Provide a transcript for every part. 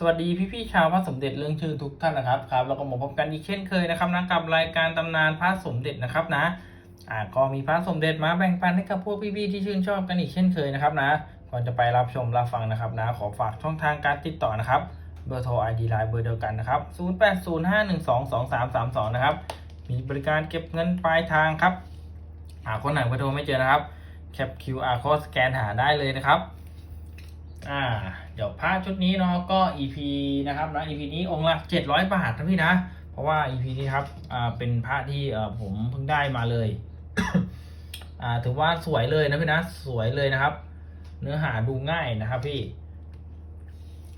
สวัสดีพี่ๆชาวพระสมเด็จเรื่องชื่อทุกท่านนะครับครับแล้วก็มาพบกันอีกเช่นเคยนะครับนะกับรายการตำนานพระสมเด็จนะครับนะอ่าก็มีพระสมเด็จมาแบ่งปันให้กับพวกพี่ๆที่ชื่นชอบกันอีกเช่นเคยนะครับนะก่อนจะไปรับชมรับฟังนะครับนะขอฝากช่องทางการติดต่อนะครับเบอร์โทร ID ไลน์เบอร์เดียวกันนะครับ 0805122332 นะครับ มีบริการเก็บเงินปลายทางครับ หาคนไหนเบอร์โทรไม่เจอนะครับแคป QR code สแกนหาได้เลยนะครับ อ่า เดี๋ยวผ้าชุดนี้เนาะก็ EP นะครับนะ EP นี้องค์ละ700 บาทนะพี่นะ เพราะว่า EP นี้ครับอ่าเป็นผ้าที่เอ่อผมเพิ่งได้มาเลยอ่าถือว่าสวยเลยนะพี่นะสวยเลยนะครับ เนื้อหาดูง่ายนะครับพี่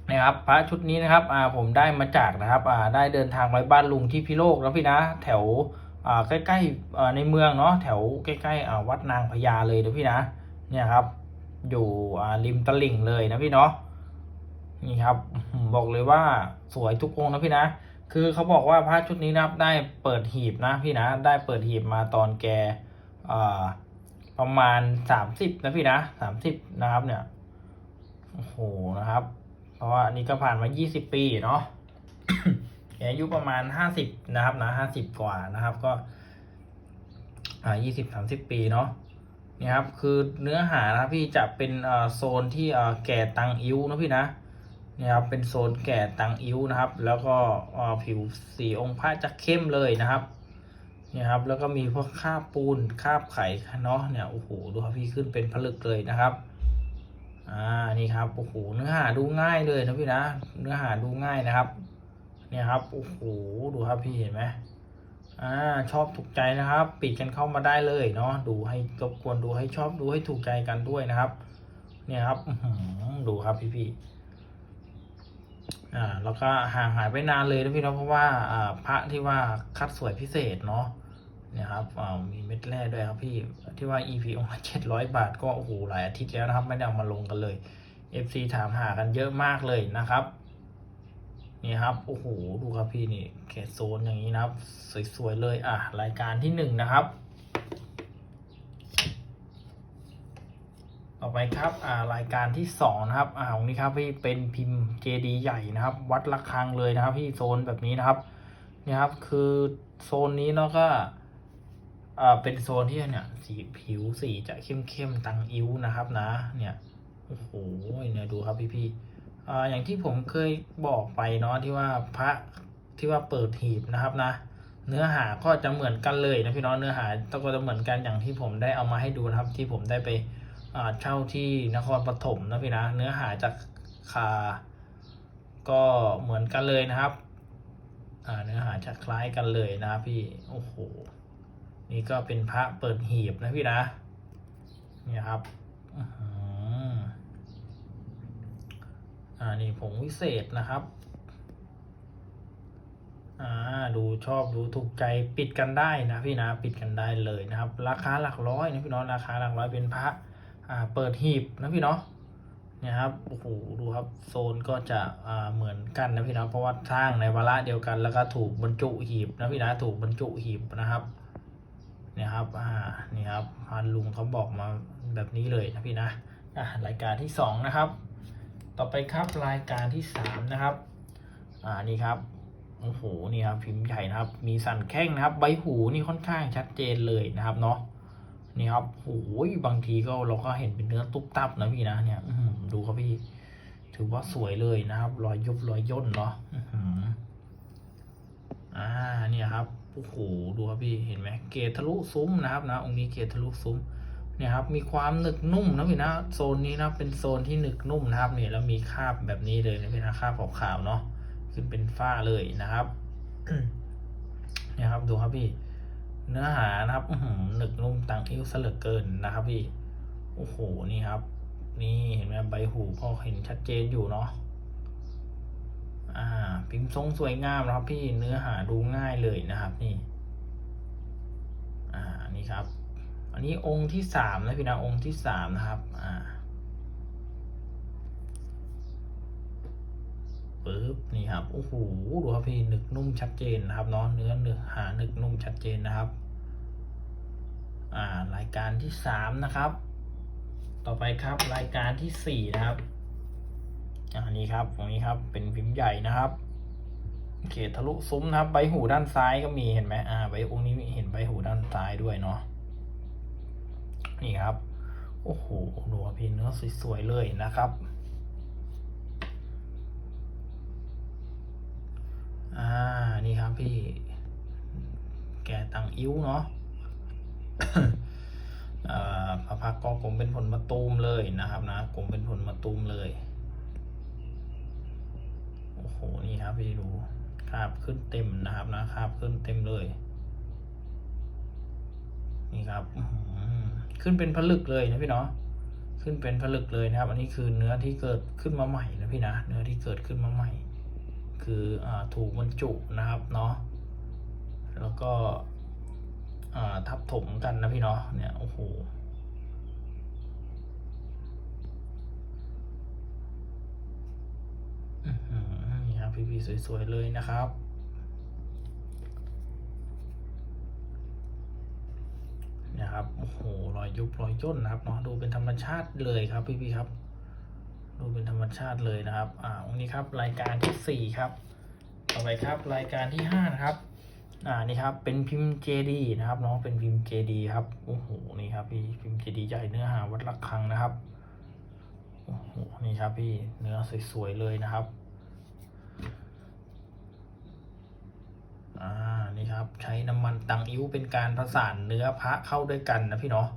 นะครับพระชุดนี้นะครับอ่าผมได้มาจากนะครับอ่าได้เดินทางไปบ้านลุงที่พิโลกนะพี่นะ แถวอ่าใกล้ๆอ่าในเมืองเนาะแถวใกล้ๆอ่าวัดนางพญาเลยนะพี่นะ เนี่ยครับ อยู่ริมตลิ่งเลยนะพี่เนาะนี่ครับบอกเลยว่าสวยทุกองนะพี่นะ คือเขาบอกว่าพระชุดนี้นะครับได้เปิดหีบนะพี่นะ ได้เปิดหีบมาตอนแกประมาณสามสิบนะพี่นะสามสิบนะครับเนี่ยโอ้โหนะครับ เพราะว่าอันนี้ก็ผ่านมายี่สิบปีเนาะอายุประมาณห้าสิบนะครับนะห้าสิบกว่านะครับ ก็อ่ายี่สิบสามสิบปีเนาะ นี่ยครับคือเนื้อหานะพี่จะเป็นโซนที่แก่ตังอิ้วนะพี่นะเนี่ยครับเป็นโซนแก่ตังอิ้วนะครับ แล้วก็ผิวสีองค์พระจะเข้มเลยนะครับเนี่ยครับแล้วก็มีพวกคาบปูนคาบไข่เนาะเนี่ยโอ้โหดูครับพี่ขึ้นเป็นผลึกเลยนะครับอ่านี่ครับโอ้โหเนื้อหาดูง่ายเลยนะพี่นะ เนื้อหาดูง่ายนะครับ เนี่ยครับโอ้โหดูครับพี่เห็นไหม อ่าชอบถูกใจนะครับ ปิดกันเข้ามาได้เลยเนาะดูให้รบกวนดูให้ชอบดูให้ถูกใจกันด้วยนะครับ เนี่ยครับอื้อหือดูครับพี่พี่อ่าแล้วก็ห่างหายไปนานเลยนะพี่เนาะเพราะว่าอ่าพระที่ว่าคัดสวยพิเศษเนาะเนี่ยครับอ่ามีเม็ดแร่ด้วยครับพี่ที่ว่า EP องค์ละเจ็ดร้อยบาทก็โอ้โหหลายอาทิตย์แล้วนะครับ ไม่ได้เอามาลงกันเลย FC ถามหากันเยอะมากเลยนะครับ นี่ครับโอ้โหดูครับพี่นี่เขตโซนอย่างนี้นะครับ สวยๆเลยอะรายการที่หนึ่งนะครับ ต่อไปครับอ่ารายการที่สองนะครับอ่าของนี้ครับพี่เป็นพิมพ์เจดีใหญ่นะครับ วัดระฆังเลยนะครับ พี่โซนแบบนี้นะครับนี่ครับคือโซนนี้เนาะก็อ่าเป็นโซนที่เนี่ยสีผิวสีจะเข้มๆตังอิ้วนะครับนะ เนี่ยโอ้โหเนี่ยดูครับพี่ๆ อย่างที่ผมเคยบอกไปเนาะที่ว่าพระที่ว่าเปิดหีบนะครับนะ เนื้อหาก็จะเหมือนกันเลยนะพี่น้องเนื้อหาก็จะเหมือนกันอย่างที่ผมได้เอามาให้ดูนะครับ ที่ผมได้ไปเช่าที่นครปฐมนะพี่นะเนื้อหาจากคาก็เหมือนกันเลยนะครับเนื้อหาจะคล้ายกันเลยนะพี่โอ้โหนี่ก็เป็นพระเปิดหีบนะพี่นะนี่ครับอื้อหือ อ่านี่ผงวิเศษนะครับอ่าดูชอบดูถูกใจปิดกันได้นะพี่นะปิดกันได้เลยนะครับ ราคาหลักร้อยนะพี่น้องราคาหลักร้อยเป็นพระอ่าเปิดหีบนะพี่เนาะเนี่ยครับโอ้โหดูครับโซนก็จะอ่าเหมือนกันนะพี่นะเพราะว่าสร้างในวาระเดียวกัน แล้วก็ถูกบรรจุหีบนะพี่นะถูกบรรจุหีบนะครับเนี่ยครับอ่านี่ครับพันลุงเขาบอกมาแบบนี้เลยนะพี่นะอ่ารายการที่สองนะครับ ต่อไปครับรายการที่สามนะครับ อ่านี่ครับโอ้โหนี่ครับพิมพ์ใหญ่นะครับ มีสันแข้งนะครับ ใบหูนี่ค่อนข้างชัดเจนเลยนะครับเนาะนี่ครับโอ้ยบางทีก็เราก็เห็นเป็นเนื้อตุ๊บตับนะพี่นะเนี่ยอืดูครับพี่ ถือว่าสวยเลยนะครับรอยยุบรอยย่นเนาะอืมอ่าเนี่ยครับโอ้โหดูครับพี่เห็นไหมเกตทะลุซุ้มนะครับนะองค์นี้เกตทะลุซุ้ม เนี่ยครับมีความหนึกนุ่มนะพี่นะโซนนี้นะเป็นโซนที่หนึกนุ่มนะครับเนี่ยแล้วมีคราบแบบนี้เลยนะพี่นะคราบขาวๆเนาะขึ้นเป็นฝ้าเลยนะครับเนี่ยครับดูครับพี่ เนื้อหานะครับหนึกนุ่มตังอิ้วสะเหลือเกินนะครับพี่โอ้โหนี่ครับ นี่เห็นไหมใบหูก็เห็นชัดเจนอยู่เนาะอ่า พิมพ์ทรงสวยงามนะครับพี่เนื้อหาดูง่ายเลยนะครับ นี่ อ่านี่ครับ อันนี้องค์ที่สามนะพี่นะองค์ที่สามนะครับอ่าปึ๊บนี่ครับโอ้โหดูครับพี่หนึกนุ่มชัดเจนนะครับเนาะเนื้อเนื้อหาหนึกนุ่มชัดเจนนะครับ อ่ารายการที่สามนะครับ ต่อไปครับรายการที่สี่นะครับอันนี้ครับตรงนี้ครับเป็นพิมพ์ใหญ่นะครับโอเคทะลุซุ้มนะครับใบหูด้านซ้ายก็มีเห็นไหมอ่าใบองค์นี้เห็นใบหูด้านซ้ายด้วยเนาะ นี่ครับ โอ้โหดูครับพี่เนื้อสวยๆเลยนะครับอ่านี่ครับพี่ แกตังอิ้วเนาะพระพักก็กลมเป็นผลมาตูมเลยนะครับนะกลมเป็นผลมาตูมเลย โอ้โห นี่ครับพี่ดูคาบขึ้นเต็มนะครับนะคาบขึ้นเต็มเลย นี่ครับอื ขึ้นเป็นผลึกเลยนะพี่เนาะขึ้นเป็นผลึกเลยนะครับ อันนี้คือเนื้อที่เกิดขึ้นมาใหม่นะพี่นะ เนื้อที่เกิดขึ้นมาใหม่ คืออถูกบรรจุนะครับเนาะ แล้วก็ทับถมกันนะพี่เนาะ เนี่ยโอ้โห นี่ครับพี่ๆสวยๆเลยนะครับ นะครับ โอ้โหรอยยุบรอยย่นนะครับเนาะดูเป็นธรรมชาติเลยครับพี่ๆครับ ดูเป็นธรรมชาติเลยนะครับอ่าวันนี้ครับรายการที่สี่ครับ ต่อไปครับรายการที่ห้านะครับอ่านี่ครับเป็นพิมพ์ JD นะครับเนาะเป็นพิมพ์ JD ครับโอ้โหนี่ครับพี่พิมพ์ JD ใหญ่เนื้อหาวัดระฆังนะครับโอ้โหนี่ครับพี่เนื้อสวยๆเลยนะครับ อ่านี่ครับ ใช้น้ำมันตังอิ้วเป็นการผสานเนื้อพระเข้าด้วยกันนะพี่เนาะ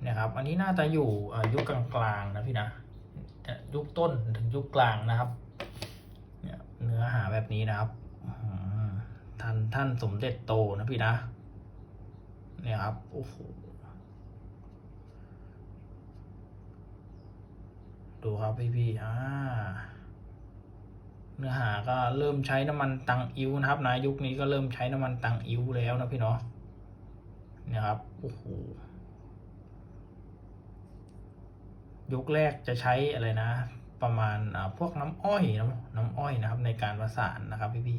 เนี่ยครับ อันนี้น่าจะอยู่อายุคกลางๆนะพี่นะจะยุคต้นถึงยุคกลางนะครับเนี่ยเนื้อหาแบบนี้นะครับท่านท่านสมเด็จโตนะพี่นะ เนี่ยครับโอ้โหดูครับพี่พี่อ่า เนื้อหาก็เริ่มใช้น้ำมันตังอิ้วนะครับนะยุคนี้ก็เริ่มใช้น้ำมันตังอิ้วแล้วนะพี่เนาะเนี่ยครับโอ้โหยุคแรกจะใช้อะไรนะ ประมาณอ่าพวกน้ำอ้อยน้ำน้ำอ้อยนะครับ ในการประสานนะครับพี่พี่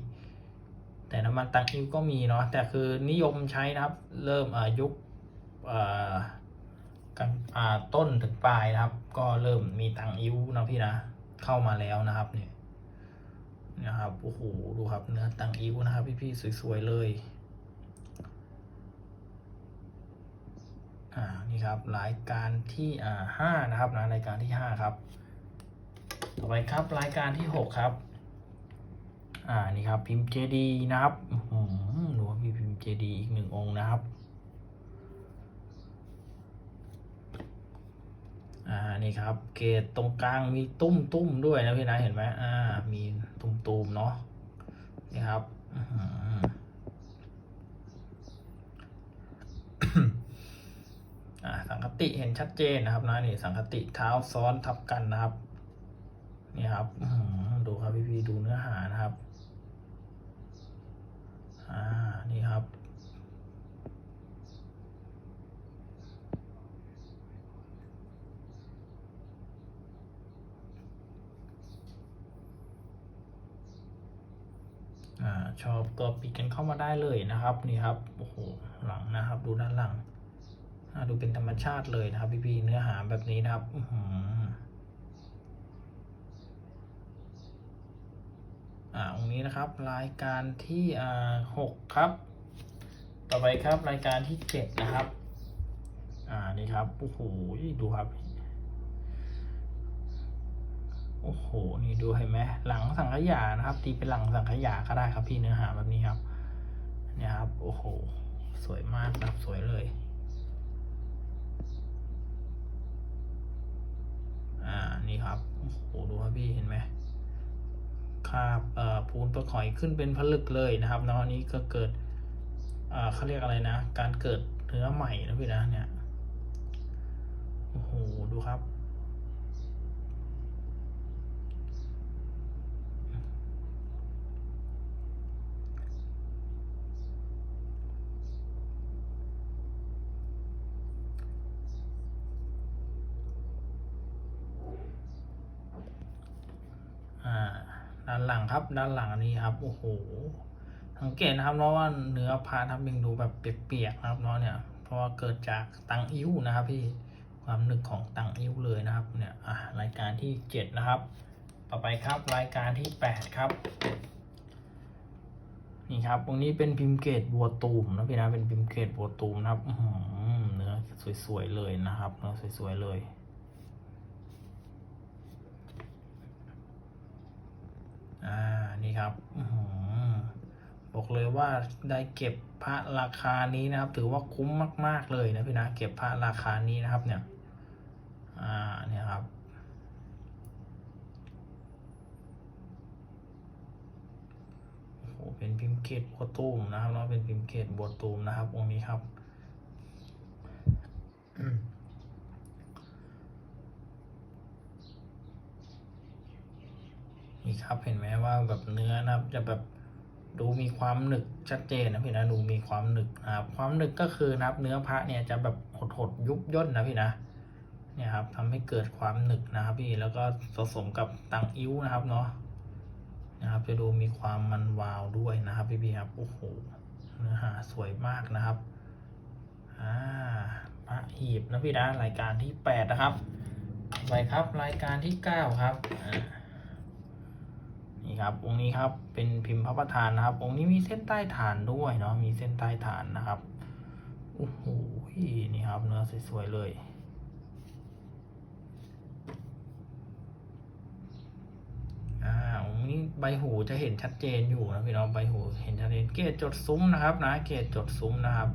ๆแต่น้ำมันตังอิ้วก็มีเนาะแต่คือนิยมใช้นะครับ เริ่มอ่ายุคอ่ากลางอ่าต้นถึงปลายนะครับ ก็เริ่มมีตังอิ้วนะพี่นะเข้ามาแล้วนะครับเนี่ย นะครับโอ้โหดูครับเนื้อตังอิ้วนะครับ พี่ๆสวยๆเลยอ่านี่ครับรายการที่อ่าห้านะครับนะรายการที่ห้าครับ ต่อไปครับรายการที่หกครับ อ่านี่ครับพิมพ์เจดีนะครับอื้อหือดูว่าพี่พิมพ์เจดีอีกหนึ่งองค์นะครับ อ่านี่ครับเกตตรงกลางมีตุ้มตุ้มๆด้วยนะพี่นะเห็นไหมอ่า มีตุ้มตูมๆเนาะนี่ครับอ่าสังคติเห็นชัดเจนนะครับนะนี่สังคติเท้าซ้อนทับกันนะครับนี่ครับดูครับพี่พี่ๆดูเนื้อหานะครับ อ่านี่ครับ อ่า ชอบก็ปิดกันเข้ามาได้เลยนะครับนี่ครับโอ้โหหลังนะครับ ดูด้านหลังดูเป็นธรรมชาติเลยนะครับ พี่ๆเนื้อหาแบบนี้นะครับอือหืออ่าองนี้นะครับ รายการที่อ่าหกครับ ต่อไปครับรายการที่เจ็ดนะครับ อ่านี่ครับโอ้โหดูครับ โอ้โห นี่ดูเห็นไหมหลังสังขยานะครับ ตีเป็นหลังสังขยาก็ได้ครับพี่เนื้อหาแบบนี้ครับ เนี่ยครับ โอ้โห สวยมากนะครับสวยเลย อ่า นี่ครับ โอ้โห ดูครับพี่เห็นไหมคาบเอ่อปูนประข่อยขึ้นเป็นผลึกเลยนะครับเนาะอันนี้ก็เกิดอ่าเขาเรียกอะไรนะ การเกิดเนื้อใหม่นะพี่นะเนี่ย โอ้โห ดูครับ อ่าด้านหลังครับ ด้านหลังอันนี้ครับโอ้โหสังเกตนะครับเนาะว่าเนื้อพาทำยังดูแบบเปียกๆนะครับเนาะเนี่ยเพราะว่าเกิดจากตังอิ้วนะครับพี่ความหนึกของตังอิ้วเลยนะครับเนี่ยอะรายการที่เจ็ดนะครับ ต่อไปครับรายการที่แปดครับนี่ครับตรงนี้เป็นพิมพ์เกตบัวตูมนะพี่นะเป็นพิมพ์เกตบัวตูมนะครับอื้อหือเนื้อสวยๆเลยนะครับเนื้อสวยๆเลย อ่านี่ครับอบอกเลยว่าได้เก็บพระราคานี้นะครับ ถือว่าคุ้มมาก ๆเลยนะพี่นะเก็บพระราคานี้นะครับเนี่ยอ่าเนี่ยครับโอ้เป็นพิมพ์เกตบัวตูมนะครับเนาะเป็นพิมพ์เกตบัวตูมนะครับองค์นี้ครับ อืม นี่ครับเห็นไหมว่าแบบเนื้อนะครับ จะแบบดูมีความหนึบชัดเจนนะพี่นะดูมีความหนึบนะครับความหนึบก็คือนะครับเนื้อพระเนี่ยจะแบบหดๆยุบย่นนะพี่นะเนี่ยครับทำให้เกิดความหนึบนะครับพี่แล้วก็ผสมกับตังอิ้วนะครับเนาะนะครับจะดูมีความมันวาวด้วยนะครับพี่ๆครับโอ้โหเนื้อหาสวยมากนะครับอ่าพระหีบนะพี่นะรายการที่แปดนะครับไปครับรายการที่เก้าครับอ่า นี่ครับองค์นี้ครับเป็นพิมพ์พระประธานนะครับองค์นี้มีเส้นใต้ฐานด้วยเนาะมีเส้นใต้ฐานนะครับโอ้โหนี่ครับเนื้อสวยๆเลยอ่าองค์นี้ใบหูจะเห็นชัดเจนอยู่นะพี่น้องใบหูเห็นชัดเจนเกจจดซุ้มนะครับนะเกจจดซุ้มนะครับ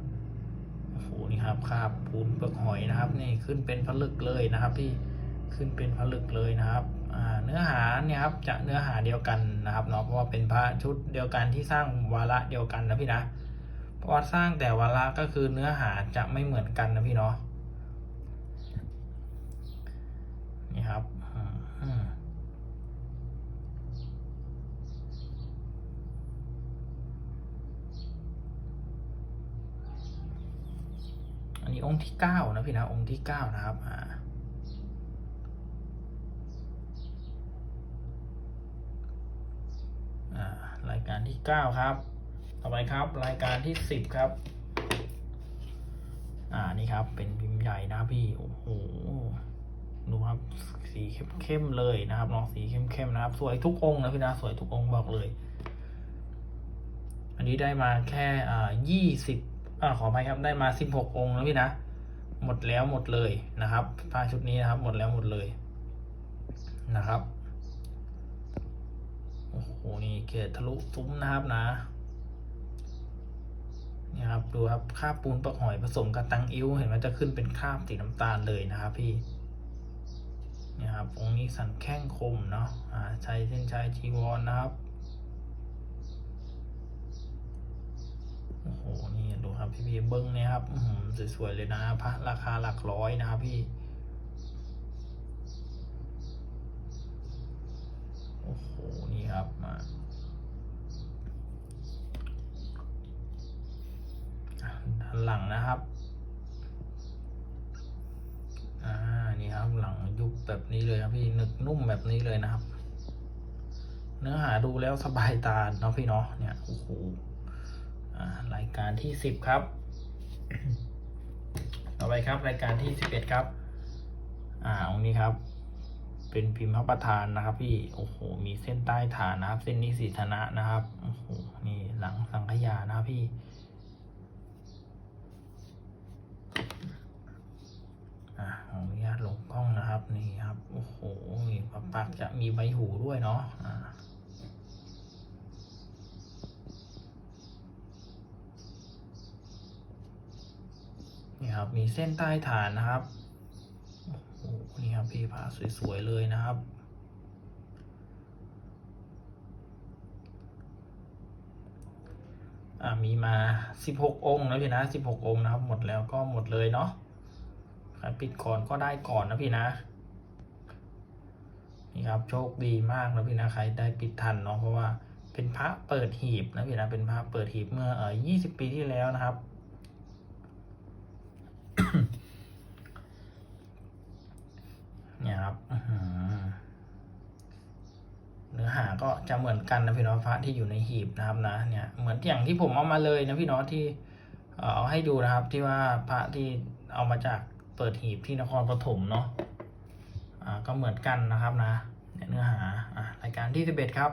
โอ้โหนี่ครับคาบปูนเปลือกหอยนะครับนี่ขึ้นเป็นผลึกเลยนะครับพี่ขึ้นเป็นผลึกเลยนะครับ เนื้อหาเนี่ยครับจะเนื้อหาเดียวกันนะครับเนาะเพราะว่าเป็นพระชุดเดียวกันที่สร้างวาระเดียวกันนะพี่นะเพราะว่าสร้างแต่วาระก็คือเนื้อหาจะไม่เหมือนกันนะพี่เนาะนี่ครับอันนี้องค์ที่เก้านะพี่นะองค์ที่เก้านะครับอ่าอ่า รายการที่เก้าครับ ต่อไปครับ รายการที่สิบครับ อ่านี่ครับ เป็นพิมพ์ใหญ่นะพี่โอ้โหดูครับสีเข้มๆเลยนะครับเนาะสีเข้มๆนะครับ สวยทุกองนะพี่นะสวยทุกองบอกเลย อันนี้ได้มาแค่อ่ายี่สิบอ่าขออภัยครับได้มาสิบหกองแล้วพี่นะหมดแล้วหมดเลยนะครับผ้าชุดนี้นะครับ หมดแล้วหมดเลยนะครับ โอ้โหนี่เกตทะลุซุ้มนะครับนะนี่ครับดูครับคราบปูนปลอกหอยผสมกับตังอิ้วเห็นไหมจะขึ้นเป็นคราบสีน้ำตาลเลยนะครับพี่นี่ครับองค์นี้สันแข้งคมเนาะอ่าใช้เส้นใช้จีวรนนะครับโอ้โหนี่ดูครับพี่พี่เบิ้งเนี่ยครับอื้อหือสวยๆเลยนะพระราคาหลักร้อยนะครับพี่ โอ้โห นี่ค รับมาด้านหลังนะครับ อ่า นี่ครับหลังยุบแบบนี้เลยครับพี่หนึกนุ่มแบบนี้เลยนะครับ เนื้อหาดูแล้วสบายตาเนาะพี่เนาะ เนี่ย โอ้โห อ่ารายการที่สิบครับ ต่อไปครับรายการที่สิบเอ็ดครับ อ่าตรงนี้ครับ เป็นพิมพ์พระประธานนะครับ พี่ โอ้โห มีเส้นใต้ฐานนะครับ เส้นนี้สีธนะนะครับ โอ้โห นี่หลังสังขยานะครับพี่ อ่าขออนุญาตลงกล้องนะครับ นี่ครับ โอ้โหพระปักจะมีใบหูด้วยเนาะ อ่านี่ครับ มีเส้นใต้ฐานนะครับ นี่ครับพี่ผ้าสวย ๆ เลยนะครับอ่ามีมาสิบหกองค์นะพี่นะสิบหกองค์นะครับ หมดแล้วก็หมดเลยเนาะใครปิดก่อนก็ได้ก่อนนะพี่นะ นี่ครับโชคดีมากนะพี่นะ ใครได้ปิดทันเนาะเพราะว่าเป็นพระเปิดหีบนะพี่นะ เป็นพระเปิดหีบเมื่อเอ่อยี่สิบปีที่แล้วนะครับ เนี่ยครับเนื้อหาก็จะเหมือนกันนะพี่น้องพระที่อยู่ในหีบนะครับนะเนี่ยเหมือนอย่างที่ผมเอามาเลยนะพี่น้องที่เอาให้ดูนะครับที่ว่าพระที่เอามาจากเปิดหีบที่นครปฐมเนาะอ่าก็เหมือนกันนะครับนะเนี่ยเนื้อหาอ่ารที่สิบเอ็ดครับ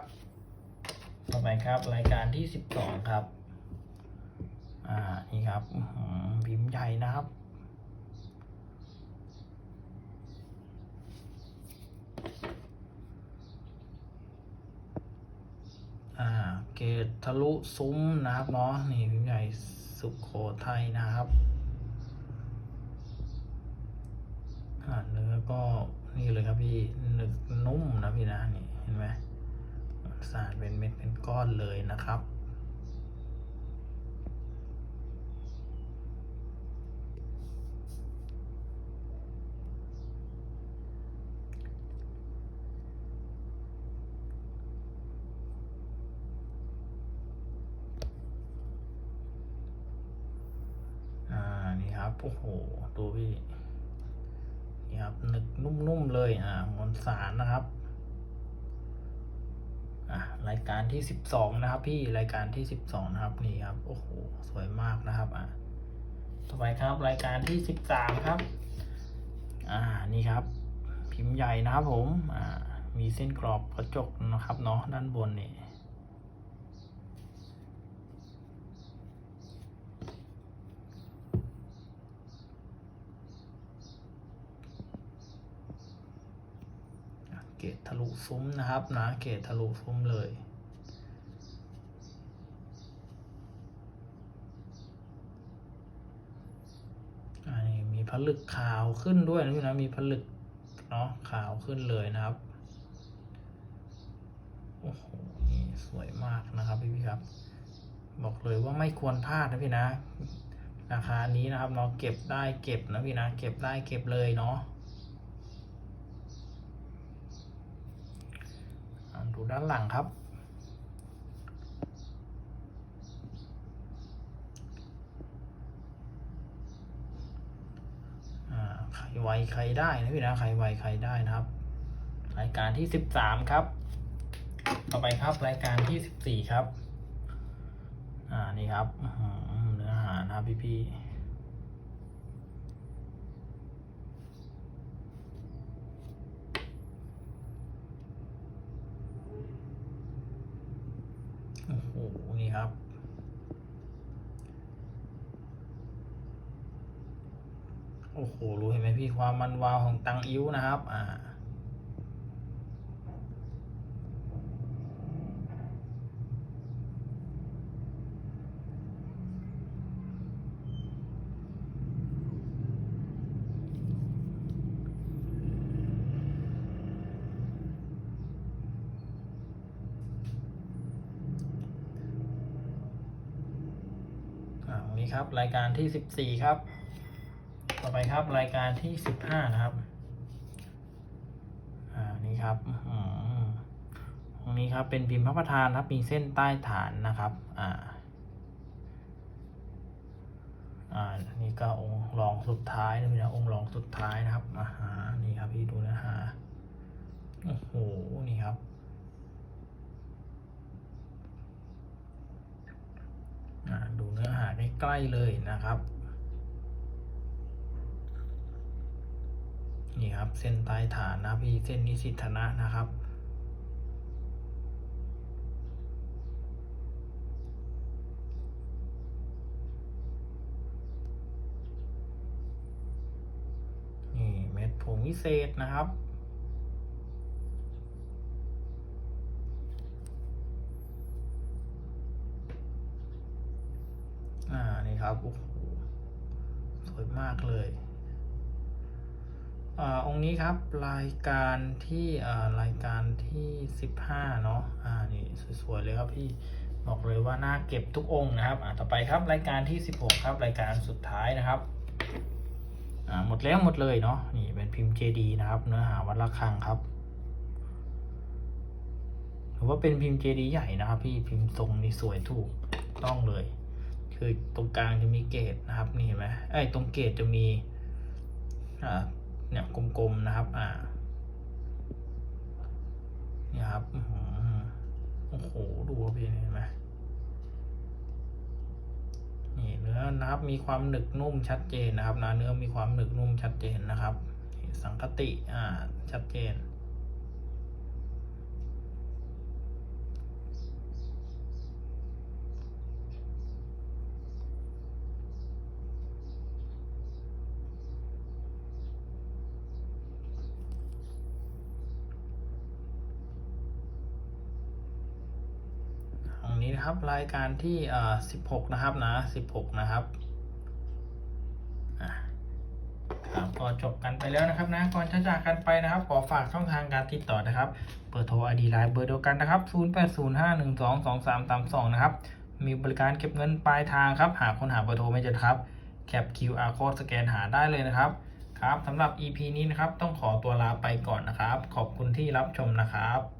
ต่อไปครับ รายการที่สิบสองครับ อ่านี่ครับพิมพ์ใหญ่นะครับ อ่า เกตทะลุซุ้มนะครับเนาะนี่พิมพ์ใหญ่สุขโขทัยนะครับอาเนื้อก็นี่เลยครับพี่หนึกนุ่มนะพี่นะนี่เห็นไหมสารเป็นเม็ดเป็นก้อนเลยนะครับ อ่า นี่ครับ โอ้โหดูพี่นี่ครับหนึกนุ่มๆเลยอ่ามวลสารนะครับอะรายการที่สิบสองนะครับ พี่รายการที่สิบสองนะครับนี่ครับโอ้โหสวยมากนะครับอะต่อไปครับ รายการที่สิบสามครับ อ่านี่ครับ พิมพ์ใหญ่นะครับผมอ่ามีเส้นกรอบกระจกนะครับเนาะด้านบนนี่ เกตทะ ลุซุ้มนะครับนะเกตทะลุซุ้มเลย อันนี้มีผลึกขาวขึ้นด้วยนะพี่นะมีผลึกเนาะขาวขึ้นเลยนะครับ โอ้โหนี่สวยมากนะครับพี่พี่ครับ บอกเลยว่าไม่ควรพลาดนะพี่นะราคานี้นะครับเนาะเก็บได้เก็บนะพี่นะ เก็บได้เก็บเลยเนาะ อ่า ดูด้านหลังครับ ใครไวใครได้นะพี่นะ ใครไวใครได้นะครับ รายการที่สิบสามครับ ต่อไปครับรายการที่สิบสี่ครับ อ่า นี่ครับเนื้อหานะครับพี่พี่ๆ โอ้โห นี่ครับ โอ้โห รู้เห็นไหมพี่ความมันวาวของตังอิ้วนะครับ อ่า อ่าวันนี้ค รายการที่สิบสี่ครับ ต่อไปครับรายการที่สิบห้านะครับ อ่า นี่ครับอตรงนี้ครับเป็นพิมพ์พระประธานครับ มีเส้นใต้ฐานนะครับ อ่า อ่า นี่ก็องค์รองสุดท้ายนะพี่นะองค์รองสุดท้ายนะครับ อ่า นี่ครับพี่ดูนะฮะ โอ้โห นี่ครับ อ่า ดู เนื้อหาใกล้ๆเลยนะครับ นี่ครับเส้นใต้ฐานนะพี่เส้นนิสิตธนะนะครับนี่เม็ดผงวิเศษนะครับ อ่า นี่ครับ โอ้โห สวยมากเลย อ่า อง ครับรายการที่อ่ารายการที่สิบห้าเนาะอ่านี่สวยๆเลยครับพี่บอกเลยว่าน่าเก็บทุกองค์นะครับอ่าต่อไปครับรายการที่สิบหกครับรายการสุดท้ายนะครับอ่าหมดแล้วหมดเลยเนาะนี่เป็นพิมพ์เจดีนะครับ เนื้อหาวัดระฆังครับถือว่าเป็นพิมพ์เจดีใหญ่นะครับ พี่พิมพ์ทรงนี่สวยถูกต้องเลย คือตรงกลางจะมีเกตนะครับนี่เห็นไหมไอ้ตรงเกตจะมีอ่า เนี่ยกลมๆนะครับ อ่าเนี่ยครับโอ้โหดูครับพี่เห็นไหมนี่เนื้อนะครับมีความหนึกนุ่มชัดเจนนะครับนะเนื้อมีความหนึกนุ่มชัดเจนนะครับ สังคติอ่าชัดเจน นะครับ รายการที่เอ่อ16นะครับนะ16นะครับอะครับก็จบกันไปแล้วนะครับนะก่อนจะจากกันไปนะครับ ขอฝากช่องทางการติดต่อนะครับ เบอร์โทร ID ไลน์เบอร์เดียวกันนะครับ 0805122332 นะครับ มีบริการเก็บเงินปลายทางครับ หากคนหาเบอร์โทรไม่เจอครับแคป QR code สแกนหาได้เลยนะครับ ครับสำหรับ EP นี้นะครับ ต้องขอตัวลาไปก่อนนะครับ ขอบคุณที่รับชมนะครับ